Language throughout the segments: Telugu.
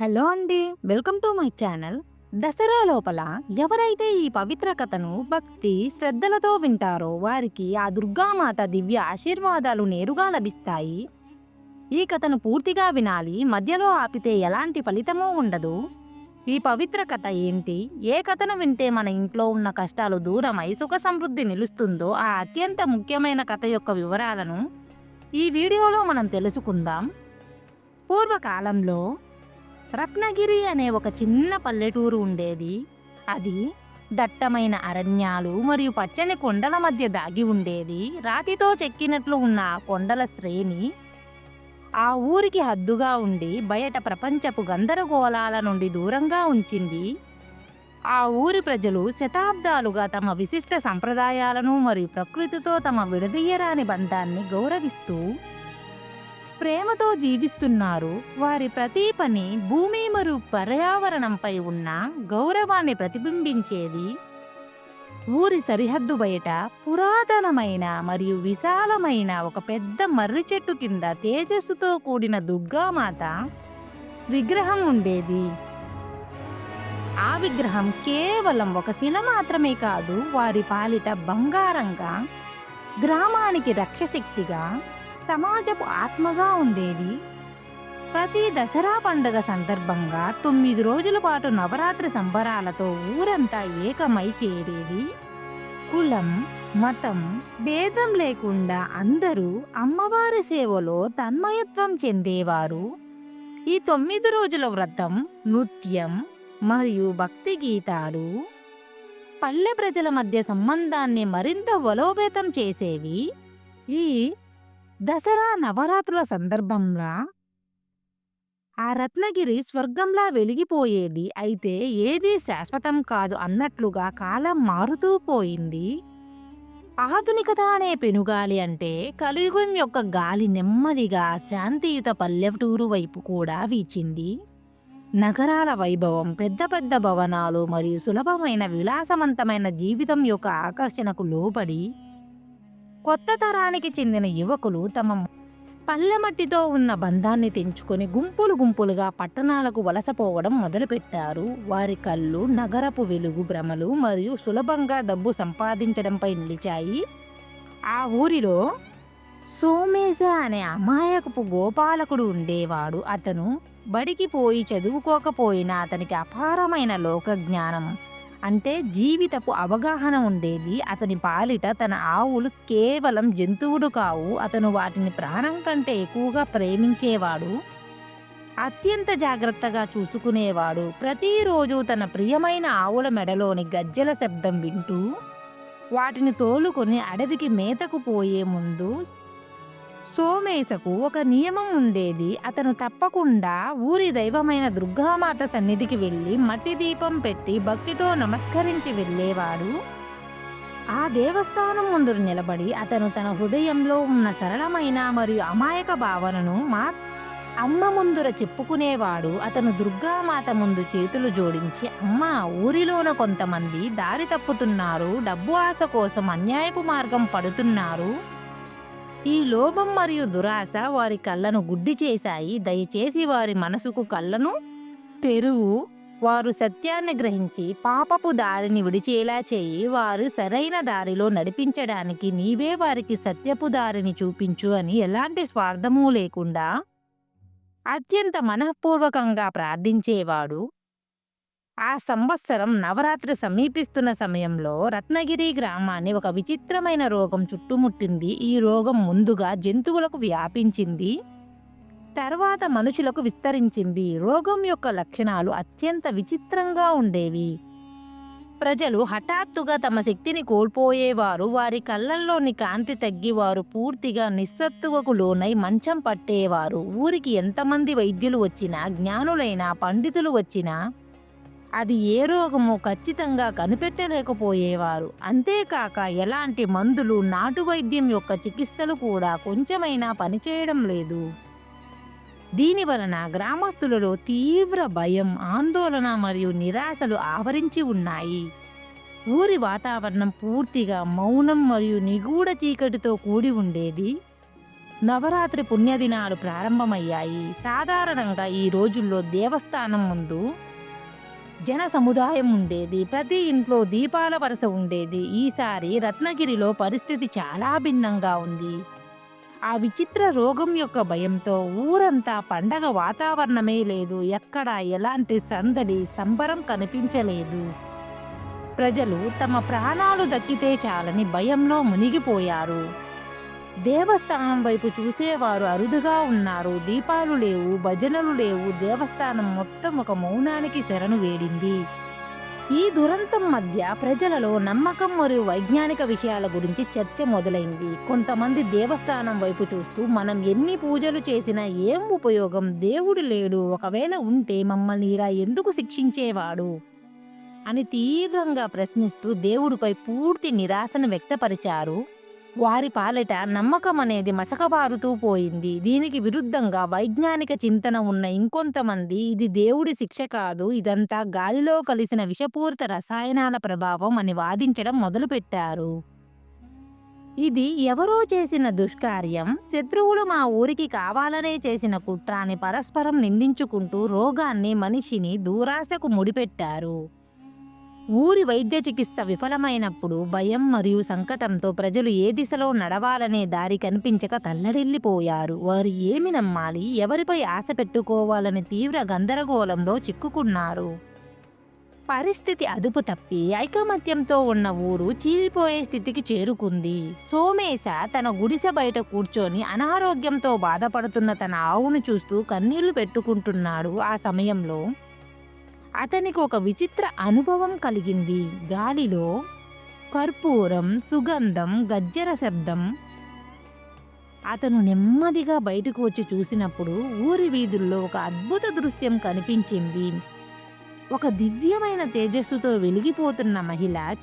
హలో అండి. Welcome to my channel. Dasara లోపల ఎవరైతే ఈ పవిత్ర కథను భక్తి శ్రద్ధలతో వింటారో వారికి ఆ దుర్గామాత దివ్య ఆశీర్వాదాలు నేరుగా లభిస్తాయి. ఈ కథను పూర్తిగా వినాలి మధ్యలో ఆపితే ఎలాంటి ఫలితమూ ఉండదు. ఈ పవిత్ర కథ ఏంటి? ఏ కథను వింటే మన ఇంట్లో ఉన్న కష్టాలు దూరమై సుఖ సమృద్ధి నిలుస్తుందో ఆ అత్యంత ముఖ్యమైన కథ యొక్క వివరాలను ఈ వీడియోలో మనం తెలుసుకుందాం. పూర్వకాలంలో రత్నగిరి అనే ఒక చిన్న పల్లెటూరు ఉండేది. అది దట్టమైన అరణ్యాలు మరియు పచ్చని కొండల మధ్య దాగి ఉండేది. రాతితో చెక్కినట్లు ఉన్న ఆ కొండల శ్రేణి ఆ ఊరికి హద్దుగా ఉండి బయట ప్రపంచపు గందరగోళాల నుండి దూరంగా ఉంచింది. ఆ ఊరి ప్రజలు శతాబ్దాలుగా తమ విశిష్ట సంప్రదాయాలను మరియు ప్రకృతితో తమ విడదీయరాని బంధాన్ని గౌరవిస్తూ ప్రేమతో జీవిస్తున్నారు. వారి ప్రతి పని భూమి మరియు పర్యావరణంపై ఉన్న గౌరవాన్ని ప్రతిబింబించేది. ఊరి సరిహద్దు బయట పురాతనమైన మరియు విశాలమైన ఒక పెద్ద మర్రి చెట్టు కింద తేజస్సుతో కూడిన దుర్గామాత విగ్రహం ఉండేది. ఆ విగ్రహం కేవలం ఒక శిల మాత్రమే కాదు వారి పాలిట బంగారంగా గ్రామానికి రక్షశక్తిగా సమాజపు ఆత్మగా ఉండేది. ప్రతి దసరా పండుగ సందర్భంగా తొమ్మిది రోజుల పాటు నవరాత్రి సంబరాలతో ఊరంతా ఏకమై చేరేది. కులం మతం భేదం లేకుండా అందరూ అమ్మవారి సేవలో తన్మయత్వం చెందేవారు. ఈ తొమ్మిది రోజుల వ్రతం నృత్యం మరియు భక్తి గీతాలు పల్లె ప్రజల మధ్య సంబంధాన్ని మరింత బలోపేతం చేసేవి. ఈ దసరా నవరాత్రుల సందర్భంగా ఆ రత్నగిరి స్వర్గంలా వెలిగిపోయేది. అయితే ఏదీ శాశ్వతం కాదు అన్నట్లుగా కాలం మారుతూ పోయింది. ఆధునికత అనే పెనుగాలి అంటే కలియుగం యొక్క గాలి నెమ్మదిగా శాంతియుత పల్లెటూరు వైపు కూడా వీచింది. నగరాల వైభవం పెద్ద పెద్ద భవనాలు మరియు సులభమైన విలాసవంతమైన జీవితం యొక్క ఆకర్షణకు లోబడి కొత్త తరానికి చెందిన యువకులు తమ పల్లెమట్టితో ఉన్న బంధాన్ని తెంచుకొని గుంపులు గుంపులుగా పట్టణాలకు వలసపోవడం మొదలుపెట్టారు. వారి కళ్ళు నగరపు వెలుగు భ్రమలు మరియు సులభంగా డబ్బు సంపాదించడంపై నిలిచాయి. ఆ ఊరిలో సోమేశ అనే అమాయకపు గోపాలకుడు ఉండేవాడు. అతను బడికి పోయి చదువుకోకపోయినా అతనికి అపారమైన లోక జ్ఞానం అంటే జీవితపు అవగాహన ఉండేది. అతని పాలిట తన ఆవులు కేవలం జంతువులు కావు. అతను వాటిని ప్రాణం కంటే ఎక్కువగా ప్రేమించేవాడు. అత్యంత జాగ్రత్తగా చూసుకునేవాడు. ప్రతిరోజు తన ప్రియమైన ఆవుల మెడలోని గజ్జెల శబ్దం వింటూ వాటిని తోలుకొని అడవికి మేతకు పోయే ముందు సోమేశకు ఒక నియమం ఉండేది. అతను తప్పకుండా ఊరి దైవమైన దుర్గామాత సన్నిధికి వెళ్ళి మట్టి దీపం పెట్టి భక్తితో నమస్కరించి వెళ్ళేవాడు. ఆ దేవస్థానం ముందు నిలబడి అతను తన హృదయంలో ఉన్న సరళమైన మరియు అమాయక భావనను మా అమ్మ ముందుర చెప్పుకునేవాడు. అతను దుర్గామాత ముందు చేతులు జోడించి అమ్మ ఊరిలోన కొంతమంది దారి తప్పుతున్నారు. డబ్బు ఆశ కోసం అన్యాయపు మార్గం పడుతున్నారు. ఈ లోభం మరియు దురాశ వారి కళ్ళను గుడ్డి చేశాయి. దయచేసి వారి మనసుకు కళ్ళను తెరువు. వారు సత్యాన్ని గ్రహించి పాపపు దారిని విడిచేలా చేయి. వారు సరైన దారిలో నడిపించడానికి నీవే వారికి సత్యపు దారిని చూపించు అని ఎలాంటి స్వార్థమూ లేకుండా అత్యంత మనఃపూర్వకంగా ప్రార్థించేవాడు ఆ సంవత్సరం నవరాత్రి సమీపిస్తున్న సమయంలో రత్నగిరి గ్రామాన్ని ఒక విచిత్రమైన రోగం చుట్టుముట్టింది. ఈ రోగం ముందుగా జంతువులకు వ్యాపించింది తర్వాత మనుషులకు విస్తరించింది. రోగం యొక్క లక్షణాలు అత్యంత విచిత్రంగా ఉండేవి. ప్రజలు హఠాత్తుగా తమ శక్తిని కోల్పోయేవారు వారి కళ్ళల్లోని కాంతి తగ్గి వారు పూర్తిగా నిస్సత్తువకు లోనై మంచం పట్టేవారు. ఊరికి ఎంతమంది వైద్యులు వచ్చినా జ్ఞానులైన పండితులు వచ్చినా అది ఏ రోగమో ఖచ్చితంగా కనిపెట్టలేకపోయేవారు. అంతేకాక ఎలాంటి మందులు నాటు వైద్యం యొక్క చికిత్సలు కూడా కొంచెమైనా పనిచేయడం లేదు. దీని వలన గ్రామస్తులలో తీవ్ర భయం ఆందోళన మరియు నిరాశలు ఆవరించి ఉన్నాయి. ఊరి వాతావరణం పూర్తిగా మౌనం మరియు నిగూఢ చీకటితో కూడి ఉండేది. నవరాత్రి పుణ్యదినాలు ప్రారంభమయ్యాయి. సాధారణంగా ఈ రోజుల్లో దేవస్థానం ముందు జన సముదాయం ఉండేది ప్రతి ఇంట్లో దీపాల వరుస ఉండేది. ఈసారి రత్నగిరిలో పరిస్థితి చాలా భిన్నంగా ఉంది. ఆ విచిత్ర రోగం యొక్క భయంతో ఊరంతా పండగ వాతావరణమే లేదు. ఎక్కడ ఎలాంటి సందడి సంబరం కనిపించలేదు. ప్రజలు తమ ప్రాణాలు దక్కితే చాలని భయంలో మునిగిపోయారు. దేవస్థానం వైపు చూసేవారు అరుదుగా ఉన్నారు. దీపాలు లేవు భజనలు లేవు. దేవస్థానం మొత్తం ఒక మౌనానికి శరణు వేడింది. ఈ దురంతం మధ్య ప్రజలలో నమ్మకం మరియు వైజ్ఞానిక విషయాల గురించి చర్చ మొదలైంది. కొంతమంది దేవస్థానం వైపు చూస్తూ మనం ఎన్ని పూజలు చేసినా ఏం ఉపయోగం? దేవుడు లేడు. ఒకవేళ ఉంటే మమ్మల్ని ఇలా ఎందుకు శిక్షించేవాడు? అని తీవ్రంగా ప్రశ్నిస్తూ దేవుడిపై పూర్తి నిరాశను వ్యక్తపరిచారు. వారి పాలిట నమ్మకం అనేది మసకబారుతూ పోయింది. దీనికి విరుద్ధంగా వైజ్ఞానిక చింతన ఉన్న ఇంకొంతమంది ఇది దేవుడి శిక్ష కాదు ఇదంతా గాలిలో కలిసిన విషపూరిత రసాయనాల ప్రభావం అని వాదించడం మొదలుపెట్టారు. ఇది ఎవరో చేసిన దుష్కార్యం శత్రువులు మా ఊరికి కావాలనే చేసిన కుట్రాన్ని పరస్పరం నిందించుకుంటూ రోగాన్ని మనిషిని దూరాశకు ముడిపెట్టారు. ఊరి వైద్య చికిత్స విఫలమైనప్పుడు భయం మరియు సంకటంతో ప్రజలు ఏ దిశలో నడవాలనే దారి కనిపించక తల్లడిల్లిపోయారు. వారు ఏమి నమ్మాలి? ఎవరిపై ఆశ పెట్టుకోవాలని తీవ్ర గందరగోళంలో చిక్కుకున్నారు. పరిస్థితి అదుపు తప్పి ఐకమత్యంతో ఉన్న ఊరు చీలిపోయే స్థితికి చేరుకుంది. సోమేశ తన గుడిసె బయట కూర్చొని అనారోగ్యంతో బాధపడుతున్న తన ఆవును చూస్తూ కన్నీళ్ళు పెట్టుకుంటున్నాడు. ఆ సమయంలో అతనికి ఒక విచిత్ర అనుభవం కలిగింది. గాలిలో కర్పూరం సుగంధం గజ్జర శబ్దం. అతను నెమ్మదిగా బయటకు వచ్చి చూసినప్పుడు ఊరి వీధుల్లో ఒక అద్భుత దృశ్యం కనిపించింది. ఒక దివ్యమైన తేజస్సుతో వెలిగిపోతున్న మహిళ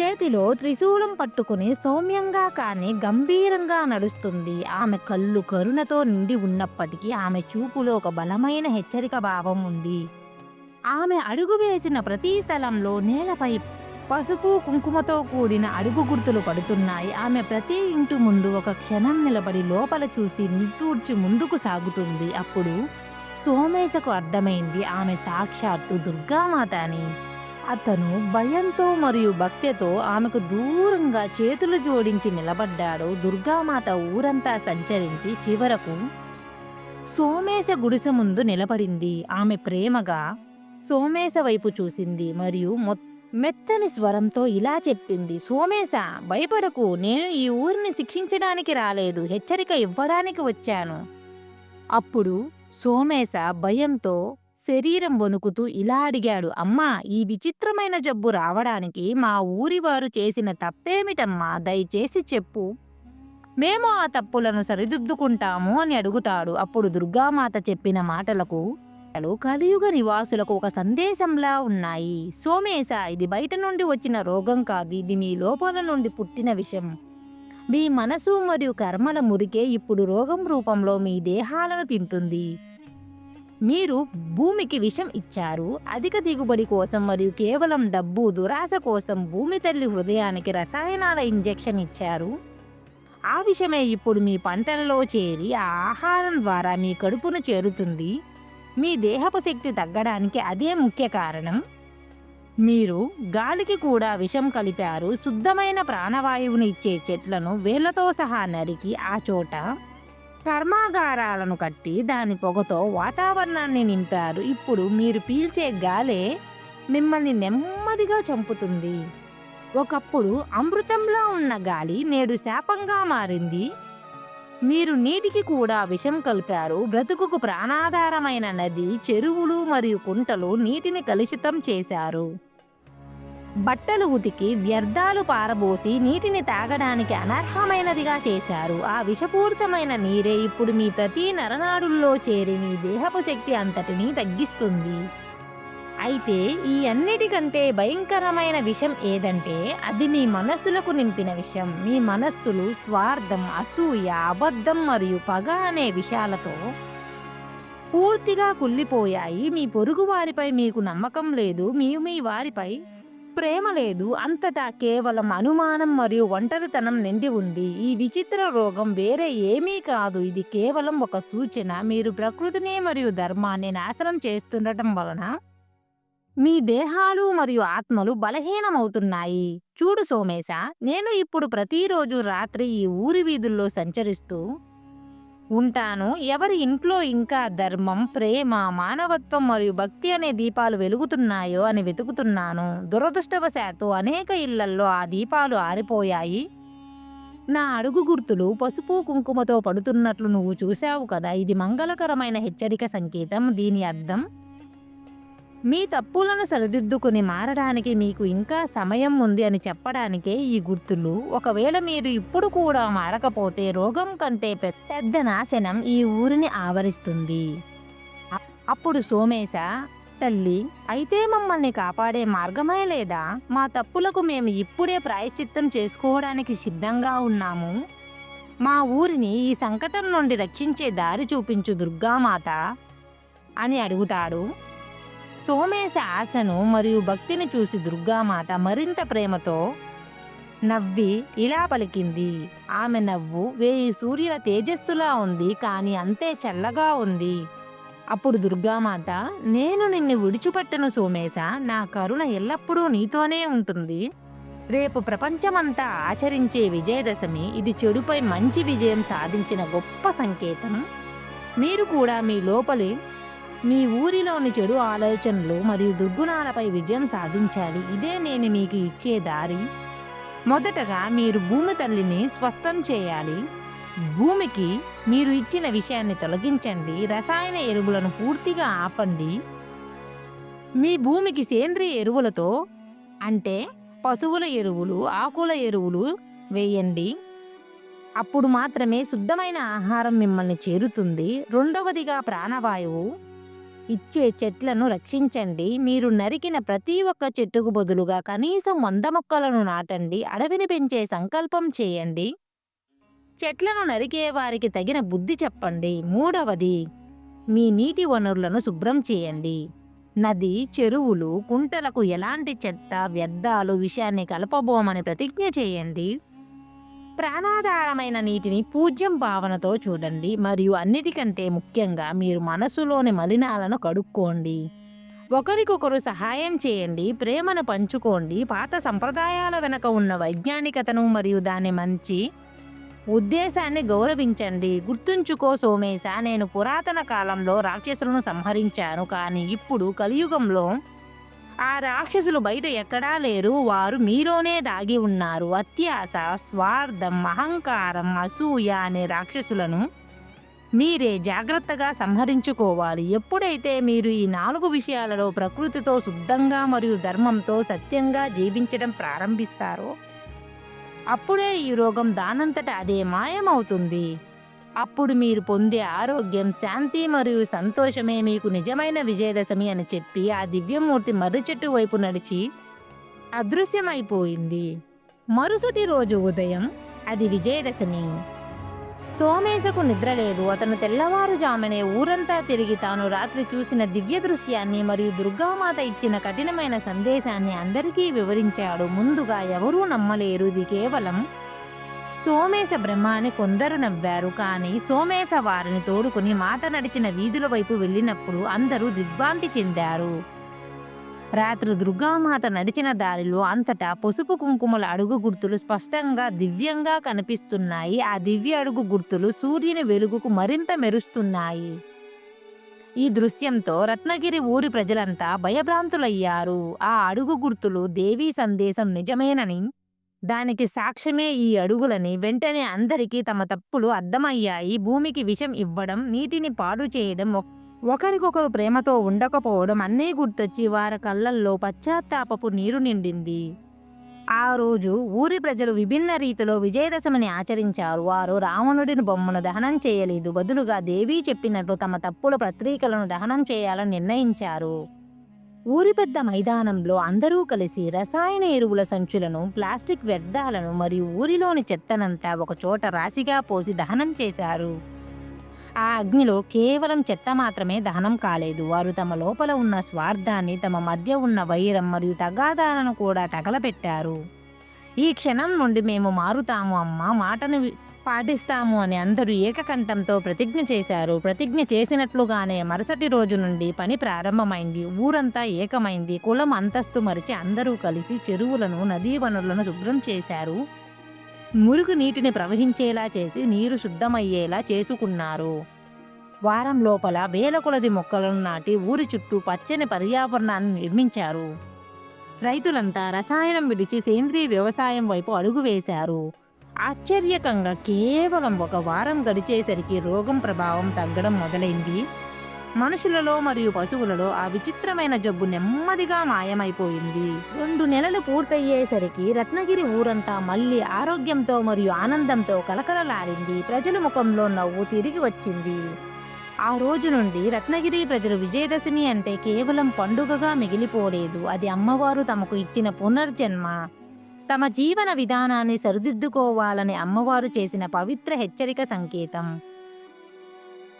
చేతిలో త్రిశూలం పట్టుకుని సౌమ్యంగా కానీ గంభీరంగా నడుస్తుంది. ఆమె కళ్ళు కరుణతో నిండి ఉన్నప్పటికీ ఆమె చూపులో ఒక బలమైన హెచ్చరిక భావం ఉంది. ఆమె అడుగు వేసిన ప్రతి స్థలంలో నేలపై పసుపు కుంకుమతో కూడిన అడుగు గుర్తులు పడుతున్నాయి. ఆమె ప్రతి ఇంటి ముందు ఒక క్షణం నిలబడి లోపల చూసి నిట్టూర్చి ముందుకు సాగుతుంది. అప్పుడు సోమేశకు అర్థమైంది ఆమె సాక్షాత్తు దుర్గామాత అని. అతను భయంతో మరియు భక్తితో ఆమెకు దూరంగా చేతులు జోడించి నిలబడ్డాడు. దుర్గామాత ఊరంతా సంచరించి చివరకు సోమేశ గుడిసె ముందు నిలబడింది. ఆమె ప్రేమగా సోమేశ వైపు చూసింది మరియు మెత్తని స్వరంతో ఇలా చెప్పింది సోమేశ భయపడకు నేను ఈ ఊరిని శిక్షించడానికి రాలేదు హెచ్చరిక ఇవ్వడానికి వచ్చాను. అప్పుడు సోమేశ భయంతో శరీరం వణుకుతూ ఇలా అడిగాడు అమ్మా ఈ విచిత్రమైన జబ్బు రావడానికి మా ఊరి వారు చేసిన తప్పేమిటమ్మా? దయచేసి చెప్పు. మేము ఆ తప్పులను సరిదిద్దుకుంటాము అని అడుగుతాడు. అప్పుడు దుర్గామాత చెప్పిన మాటలకు కలియుగ నివాసులకు ఒక సందేశంలా ఉన్నాయి. సోమేశ ఇది బయట నుండి వచ్చిన రోగం కాదు ఇది మీ లోపల నుండి పుట్టిన విషయం. మీ మనసు మరియు కర్మల మురికే ఇప్పుడు రోగం రూపంలో మీ దేహాలను తింటుంది. మీరు భూమికి విషం ఇచ్చారు. అధిక దిగుబడి కోసం మరియు కేవలం డబ్బు దురాశ కోసం భూమి తల్లి హృదయానికి రసాయనాల ఇంజెక్షన్ ఇచ్చారు. ఆ విషమే ఇప్పుడు మీ పంటలలో చేరి ఆ ఆహారం ద్వారా మీ కడుపును చేరుతుంది. మీ దేహపు శక్తి తగ్గడానికి అదే ముఖ్య కారణం. మీరు గాలికి కూడా విషం కలిపారు. శుద్ధమైన ప్రాణవాయువుని ఇచ్చే చెట్లను వేళ్ళతో సహా నరికి ఆ చోట కర్మాగారాలను కట్టి దాని పొగతో వాతావరణాన్ని నింపారు. ఇప్పుడు మీరు పీల్చే గాలే మిమ్మల్ని నెమ్మదిగా చంపుతుంది. ఒకప్పుడు అమృతంలో ఉన్న గాలి నేడు శాపంగా మారింది. మీరు నీటికి కూడా విషం కలిపారు. బ్రతుకుకు ప్రాణాధారమైన నది చెరువులు మరియు కుంటలు నీటిని కలుషితం చేశారు. బట్టలు ఉతికి వ్యర్థాలు పారబోసి నీటిని తాగడానికి అనర్హమైనదిగా చేశారు. ఆ విషపూరితమైన నీరే ఇప్పుడు మీ ప్రతి నరనాడుల్లో చేరి మీ దేహపు శక్తి అంతటిని తగ్గిస్తుంది. అయితే ఈ అన్నిటికంటే భయంకరమైన విషయం ఏదంటే అది మీ మనస్సులకు నింపిన విషయం. మీ మనస్సులు స్వార్థం అసూయ అబద్ధం మరియు పగ అనే విషయాలతో పూర్తిగా కుళ్ళిపోయాయి. మీ పొరుగు వారిపై మీకు నమ్మకం లేదు మీ మీ వారిపై ప్రేమ లేదు. అంతటా కేవలం అనుమానం మరియు ఒంటరితనం నిండి ఉంది. ఈ విచిత్ర రోగం వేరే ఏమీ కాదు. ఇది కేవలం ఒక సూచన. మీరు ప్రకృతిని మరియు ధర్మాన్ని నాశనం చేస్తుండటం వలన మీ దేహాలు మరియు ఆత్మలు బలహీనమవుతున్నాయి. చూడు సోమేశ నేను ఇప్పుడు ప్రతిరోజు రాత్రి ఈ ఊరి వీధుల్లో సంచరిస్తూ ఉంటాను. ఎవరి ఇంట్లో ఇంకా ధర్మం ప్రేమ మానవత్వం మరియు భక్తి అనే దీపాలు వెలుగుతున్నాయో అని వెతుకుతున్నాను. దురదృష్టవశాత్తు అనేక ఇళ్ళల్లో ఆ దీపాలు ఆరిపోయాయి. నా అడుగు గుర్తులు పసుపు కుంకుమతో పడుతున్నట్లు నువ్వు చూశావు కదా! ఇది మంగళకరమైన హెచ్చరిక సంకేతం. దీని అర్థం మీ తప్పులను సరిదిద్దుకుని మారడానికి మీకు ఇంకా సమయం ఉంది అని చెప్పడానికే ఈ గుర్తులు. ఒకవేళ మీరు ఇప్పుడు కూడా మారకపోతే రోగం కంటే పెద్ద నాశనం ఈ ఊరిని ఆవరిస్తుంది. అప్పుడు సోమేశ తల్లి అయితే మమ్మల్ని కాపాడే మార్గమే లేదా? మా తప్పులకు మేము ఇప్పుడే ప్రాయశ్చిత్తం చేసుకోవడానికి సిద్ధంగా ఉన్నాము. మా ఊరిని ఈ సంకటం నుండి రక్షించే దారి చూపించు దుర్గామాత అని అడుగుతాడు. సోమేశ ఆశను మరియు భక్తిని చూసి దుర్గామాత మరింత ప్రేమతో నవ్వి ఇలా పలికింది. ఆమె నవ్వు వేయి సూర్యుల తేజస్సులా ఉంది కానీ అంతే చల్లగా ఉంది. అప్పుడు దుర్గామాత నేను నిన్ను విడిచిపెట్టను సోమేశ. నా కరుణ ఎల్లప్పుడూ నీతోనే ఉంటుంది. రేపు ప్రపంచమంతా ఆచరించే విజయదశమి. ఇది చెడుపై మంచి విజయం సాధించిన గొప్ప సంకేతం. మీరు కూడా మీ లోపలి మీ ఊరిలోని చెడు ఆలోచనలు మరియు దుర్గుణాలపై విజయం సాధించాలి. ఇదే నేను మీకు ఇచ్చే దారి. మొదటగా మీరు భూమి తల్లిని స్వస్థం చేయాలి. భూమికి మీరు ఇచ్చిన విషయాన్ని తొలగించండి. రసాయన ఎరువులను పూర్తిగా ఆపండి. మీ భూమికి సేంద్రియ ఎరువులతో అంటే పశువుల ఎరువులు ఆకుల ఎరువులు వేయండి. అప్పుడు మాత్రమే శుద్ధమైన ఆహారం మిమ్మల్ని చేరుతుంది. రెండవదిగా ప్రాణవాయువు. ఇచ్చే చెట్లను రక్షించండి. మీరు నరికిన ప్రతి ఒక్క చెట్టుకు బదులుగా కనీసం వంద మొక్కలను నాటండి. అడవిని పెంచే సంకల్పం చేయండి. చెట్లను నరికే వారికి తగిన బుద్ధి చెప్పండి. మూడవది మీ నీటి వనరులను శుభ్రం చేయండి. నది చెరువులు కుంటలకు ఎలాంటి చెత్త వ్యర్థాలు విషయాన్ని కలపబోమని ప్రతిజ్ఞ చేయండి. ప్రాణాధారమైన నీటిని పూజ్యం భావనతో చూడండి. మరియు అన్నిటికంటే ముఖ్యంగా మీరు మనసులోని మలినాలను కడుక్కోండి. ఒకరికొకరు సహాయం చేయండి. ప్రేమను పంచుకోండి. పాత సంప్రదాయాల వెనుక ఉన్న వైజ్ఞానికతను మరియు దాని మంచి ఉద్దేశాన్ని గౌరవించండి. గుర్తుంచుకో సోమేశ నేను పురాతన కాలంలో రాక్షసులను సంహరించాను. కానీ ఇప్పుడు కలియుగంలో ఆ రాక్షసులు బయట ఎక్కడా లేరు. వారు మీలోనే దాగి ఉన్నారు. అత్యాస స్వార్థం అహంకారం అసూయ అనే రాక్షసులను మీరే జాగ్రత్తగా సంహరించుకోవాలి. ఎప్పుడైతే మీరు ఈ నాలుగు విషయాలలో ప్రకృతితో శుద్ధంగా మరియు ధర్మంతో సత్యంగా జీవించడం ప్రారంభిస్తారో అప్పుడే ఈ రోగం దానంతట అదే మాయమవుతుంది. అప్పుడు మీరు పొందే ఆరోగ్యం శాంతి మరియు సంతోషమే మీకు నిజమైన విజయదశమి అని చెప్పి ఆ దివ్యమూర్తి మర్రి చెట్టు వైపు నడిచి అదృశ్యమైపోయింది. మరుసటి రోజు ఉదయం అది విజయదశమి. సోమేశకు నిద్ర లేదు. అతను తెల్లవారుజామునే ఊరంతా తిరిగి తాను రాత్రి చూసిన దివ్య దృశ్యాన్ని మరియు దుర్గామాత ఇచ్చిన కఠినమైన సందేశాన్ని అందరికీ వివరించాడు. ముందుగా ఎవరూ నమ్మలేరు. ఇది కేవలం సోమేశ బ్రహ్మ అని కొందరు నవ్వారు. కానీ సోమేశ వారిని తోడుకుని మాత నడిచిన వీధుల వైపు వెళ్ళినప్పుడు అందరూ దిగ్భ్రాంతి చెందారు. రాత్రి దుర్గామాత నడిచిన దారిలో అంతటా పసుపు కుంకుమల అడుగు గుర్తులు స్పష్టంగా దివ్యంగా కనిపిస్తున్నాయి. ఆ దివ్య అడుగు గుర్తులు సూర్యుని వెలుగుకు మరింత మెరుస్తున్నాయి. ఈ దృశ్యంతో రత్నగిరి ఊరి ప్రజలంతా భయభ్రాంతులయ్యారు. ఆ అడుగు గుర్తులు దేవీ సందేశం నిజమేనని దానికి సాక్ష్యమే ఈ అడుగులని వెంటనే అందరికీ తమ తప్పులు అర్థమయ్యాయి. భూమికి విషం ఇవ్వడం నీటిని పాడు చేయడం ఒకరికొకరు ప్రేమతో ఉండకపోవడం అన్నీ గుర్తొచ్చి వారి కళ్ళల్లో పశ్చాత్తాపపు నీరు నిండింది. ఆ రోజు ఊరి ప్రజలు విభిన్న రీతిలో విజయదశమిని ఆచరించారు. వారు రావణుడిని బొమ్మను దహనం చేయలేదు. బదులుగా దేవి చెప్పినట్లు తమ తప్పుల పత్రికలను దహనం చేయాలని నిర్ణయించారు. ఊరి పెద్ద మైదానంలో అందరూ కలిసి రసాయన ఎరువుల సంచులను ప్లాస్టిక్ వ్యర్థాలను మరియు ఊరిలోని చెత్తనంతా ఒక చోట రాశిగా పోసి దహనం చేశారు. ఆ అగ్నిలో కేవలం చెత్త మాత్రమే దహనం కాలేదు. వారు తమ లోపల ఉన్న స్వార్థాన్ని తమ మధ్య ఉన్న వైరం మరియు తగాదాలను కూడా తగలపెట్టారు ఈ క్షణం నుండి మేము మారుతాము అమ్మ మాటను పాటిస్తాము అని అందరూ ఏకకంఠంతో ప్రతిజ్ఞ చేశారు. ప్రతిజ్ఞ చేసినట్లుగానే మరుసటి రోజు నుండి పని ప్రారంభమైంది. ఊరంతా ఏకమైంది. కులం అంతస్తు మరిచి అందరూ కలిసి చెరువులను నదీ వనరులను శుభ్రం చేశారు. మురుగు నీటిని ప్రవహించేలా చేసి నీరు శుద్ధమయ్యేలా చేసుకున్నారు. వారం లోపల వేల కొలది మొక్కలను నాటి ఊరి చుట్టూ పచ్చని పర్యావరణాన్ని నిర్మించారు. రైతులంతా రసాయనం విడిచి సేంద్రీయ వ్యవసాయం వైపు అడుగు వేశారు. ఆశ్చర్యకంగా కేవలం ఒక వారం గడిచేసరికి రోగం ప్రభావం తగ్గడం మొదలైంది. మనుషులలో మరియు పశువులలో ఆ విచిత్రమైన జబ్బు నెమ్మదిగా మాయమైపోయింది. రెండు నెలలు పూర్తయ్యేసరికి రత్నగిరి ఊరంతా మళ్ళీ ఆరోగ్యంతో మరియు ఆనందంతో కలకలలాడింది. ప్రజల ముఖంలో నవ్వు తిరిగి వచ్చింది. ఆ రోజు నుండి రత్నగిరి ప్రజలు విజయదశమి అంటే కేవలం పండుగగా మిగిలిపోలేదు. అది అమ్మవారు తమకు ఇచ్చిన పునర్జన్మ. తమ జీవన విధానాన్ని సరిదిద్దుకోవాలని అమ్మవారు చేసిన పవిత్ర హెచ్చరిక సంకేతం.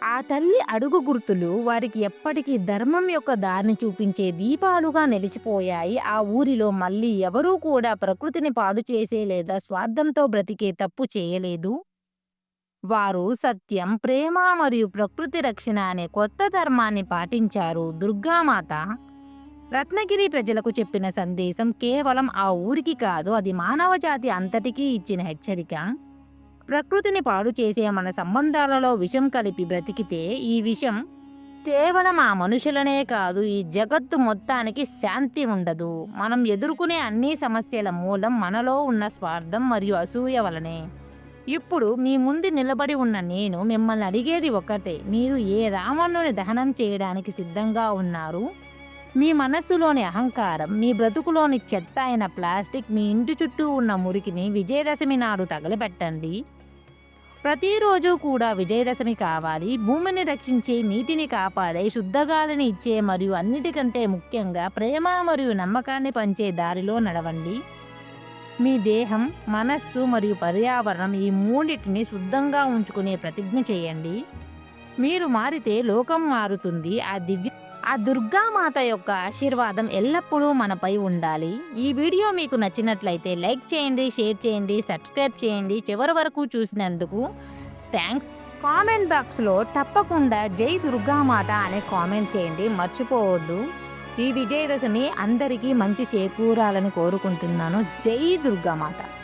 ఆ తల్లి అడుగు గుర్తులు వారికి ఎప్పటికీ ధర్మం యొక్క దారిని చూపించే దీపాలుగా నిలిచిపోయాయి. ఆ ఊరిలో మళ్ళీ ఎవరూ కూడా ప్రకృతిని పాడు చేసే లేదా స్వార్థంతో బ్రతికే తప్పు చేయలేదు. వారు సత్యం ప్రేమ మరియు ప్రకృతి రక్షణ అనే కొత్త ధర్మాన్ని పాటించారు. దుర్గామాత రత్నగిరి ప్రజలకు చెప్పిన సందేశం కేవలం ఆ ఊరికి కాదు అది మానవ జాతి అంతటికీ ఇచ్చిన హెచ్చరిక. ప్రకృతిని పాడు చేసే మన సంబంధాలలో విషం కలిపి బ్రతికితే ఈ విషం కేవలం ఆ మనుషులనే కాదు ఈ జగత్తు మొత్తానికి శాంతి ఉండదు. మనం ఎదుర్కొనే అన్ని సమస్యల మూలం మనలో ఉన్న స్వార్థం మరియు అసూయ వలనే. ఇప్పుడు మీ ముందు నిలబడి ఉన్న నేను మిమ్మల్ని అడిగేది ఒకటే మీరు ఏ రావణుని దహనం చేయడానికి సిద్ధంగా ఉన్నారు? మీ మనస్సులోని అహంకారం మీ బ్రతుకులోని చెత్త అయిన ప్లాస్టిక్ మీ ఇంటి చుట్టూ ఉన్న మురికిని విజయదశమి నాడు తగలబెట్టండి. ప్రతిరోజు కూడా విజయదశమి కావాలి. భూమిని రక్షించే నీటిని కాపాడే శుద్ధగాలిని ఇచ్చే మరియు అన్నిటికంటే ముఖ్యంగా ప్రేమ మరియు నమ్మకాన్ని పంచే దారిలో నడవండి. మీ దేహం మనస్సు మరియు పర్యావరణం ఈ మూడింటిని శుద్ధంగా ఉంచుకునే ప్రతిజ్ఞ చేయండి. మీరు మారితే లోకం మారుతుంది. ఆ దివ్య ఆ దుర్గామాత యొక్క ఆశీర్వాదం ఎల్లప్పుడూ మనపై ఉండాలి. ఈ వీడియో మీకు నచ్చినట్లయితే లైక్ చేయండి షేర్ చేయండి సబ్స్క్రైబ్ చేయండి చివరి వరకు చూసినందుకు థ్యాంక్స్ కామెంట్ బాక్స్లో తప్పకుండా జై దుర్గామాత అనే కామెంట్ చేయండి మర్చిపోవద్దు. ఈ విజయదశమి అందరికీ మంచి చేకూరాలని కోరుకుంటున్నాను. జై దుర్గామాత.